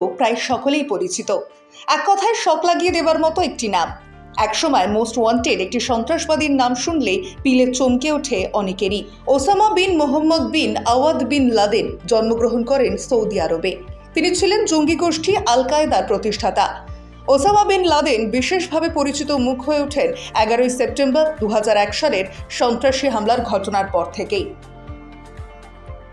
প্রায় সকলেই পরিচিত। এক কথায় শক লাগিয়ে দেওয়ার মতো একটি নাম। একসময় মোস্ট ওয়ান্টেড একটি সন্ত্রাসবাদীর নাম শুনলে পিলে চমকে ওঠে অনেকেরই। Osama bin Mohammed bin Awad bin Laden জন্মগ্রহণ করেন সৌদি আরবে। তিনি ছিলেন জঙ্গি গোষ্ঠী আল কায়দার প্রতিষ্ঠাতা। ওসামা বিন লাদেন বিশেষভাবে পরিচিত মুখ হয়ে ওঠেন এগারোই সেপ্টেম্বর দু হাজার এক সালের সন্ত্রাসী হামলার ঘটনার পর থেকেই।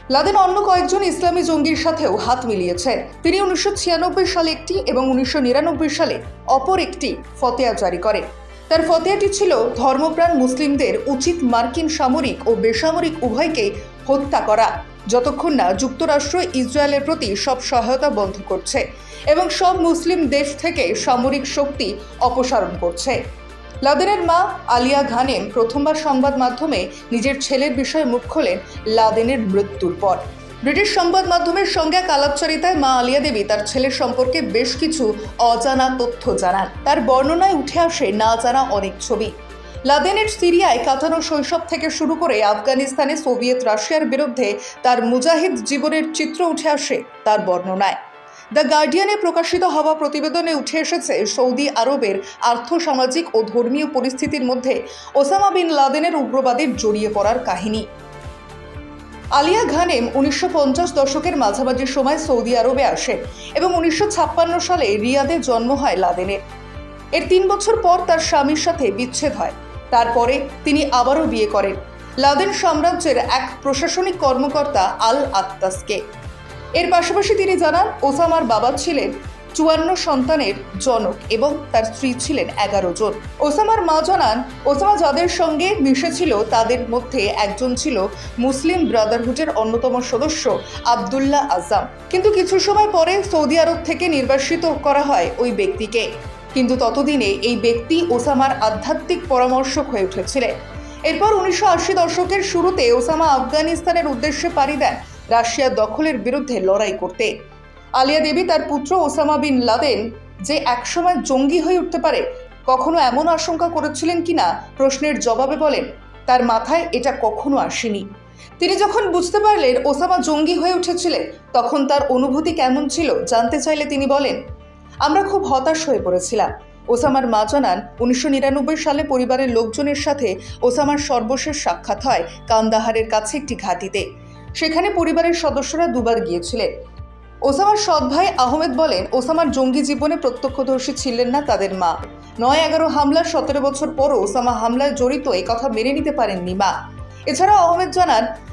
লাদেন অন্য কয়েকজন ইসলামী জঙ্গির সাথেও হাত মিলিয়েছেন তিনি উনিশশো ছিয়ানব্বই সালে একটি এবং উনিশশো নিরানব্বই সালে অপর একটি ফতেয়া জারি করেন তার ফতেয়াটি ছিল ধর্মপ্রাণ মুসলিমদের উচিত মার্কিন সামরিক ও বেসামরিক উভয়কে হত্যা করা, যতক্ষণ না যুক্তরাষ্ট্র ইসরায়েলের প্রতি সব সহায়তা বন্ধ করছে এবং সব মুসলিম দেশ থেকে সামরিক শক্তি অপসারণ করছে। লাদেনের মা আলিয়া ঘানেম প্রথমবার সংবাদ মাধ্যমে নিজের ছেলের বিষয়ে মুখ খোলেন লাদেনের মৃত্যুর পর। ব্রিটিশ সংবাদ মাধ্যমের সঙ্গে এক আলাপচারিতায় মা আলিয়া দেবী তার ছেলের সম্পর্কে বেশ কিছু অজানা তথ্য জানান। তার বর্ণনায় উঠে আসে না জানা অনেক ছবি। লাদেনের সিরিয়ায় কাটানো শৈশব থেকে শুরু করে আফগানিস্তানে সোভিয়েত রাশিয়ার বিরুদ্ধে তার মুজাহিদ জীবনের চিত্র উঠে আসে তার বর্ণনায়। দ্য গার্ডিয়ানে প্রকাশিত হওয়া প্রতিবেদনে উঠে এসেছে সৌদি আরবের আর্থসামাজিক ও ধর্মীয় পরিস্থিতির মধ্যে ওসামা বিন লাদেনের উগ্রবাদের জড়িয়ে পড়ার কাহিনী। আলিয়া ঘানেম উনিশশো পঞ্চাশ দশকের মাঝামাঝি সময় সৌদি আরবে আসেন এবং উনিশশো ছাপ্পান্ন সালে রিয়াদে জন্ম হয় লাদেনের। এর তিন বছর পর তার স্বামীর সাথে বিচ্ছেদ হয়। তারপরে তিনি আবারও বিয়ে করেন। লাদেন সাম্রাজ্যের এক প্রশাসনিক কর্মকর্তা আল আত্তাসকে। এর পাশাপাশি তিনি জানান, ওসামার বাবা ছিলেন চুয়ান্ন সন্তানের জনক এবং তার স্ত্রী ছিলেন এগারো জন। ওসামার মা জানান, ওসামা যাদের সঙ্গে মিশেছিল তাদের মধ্যে একজন ছিল মুসলিম ব্রাদারহুডের অন্যতম সদস্য আবদুল্লাহ আজাম। কিন্তু কিছু সময় পরে সৌদি আরব থেকে নির্বাসিত করা হয় ওই ব্যক্তিকে। কিন্তু ততদিনে এই ব্যক্তি ওসামার আধ্যাত্মিক পরামর্শক হয়ে উঠেছিলেন। এরপর উনিশশো আশি দশকের শুরুতে ওসামা আফগানিস্তানের উদ্দেশ্যে পাড়ি দেন রাশিয়ার দখলের বিরুদ্ধে লড়াই করতে। আলিয়া দেবী তার পুত্র ওসামা বিন লাদেন যে একসময় জঙ্গি হয়ে উঠতে পারে, কখনো এমন আশঙ্কা করেছিলেন কিনা প্রশ্নের জবাবে বলেন, তার মাথায় এটা কখনো আসেনি। তিনি যখন বুঝতে পারলেন ওসামা জঙ্গি হয়ে উঠেছিলেন, তখন তার অনুভূতি কেমন ছিল জানতে চাইলে তিনি বলেন, আমরা খুব হতাশ হয়ে পড়েছিলাম। ওসামার মা জানান, উনিশশো নিরানব্বই সালে পরিবারের লোকজনের সাথে ওসামার সর্বশেষ সাক্ষাৎ হয় কান্দাহারের কাছে একটি ঘাঁটিতে। সেখানে পরিবারের সদস্যরা দুবার গিয়েছিলেন। ওসামার সৎ ভাই আহমেদ বলেন, ওসামার জঙ্গি জীবনে প্রত্যক্ষদর্শী ছিলেন না তাদের মা। নয় এগারো হামলার সতেরো বছর পরও ওসামা হামলায় জড়িত, এ কথা মেনে নিতে পারেননি মা। এছাড়া আহমেদ জানান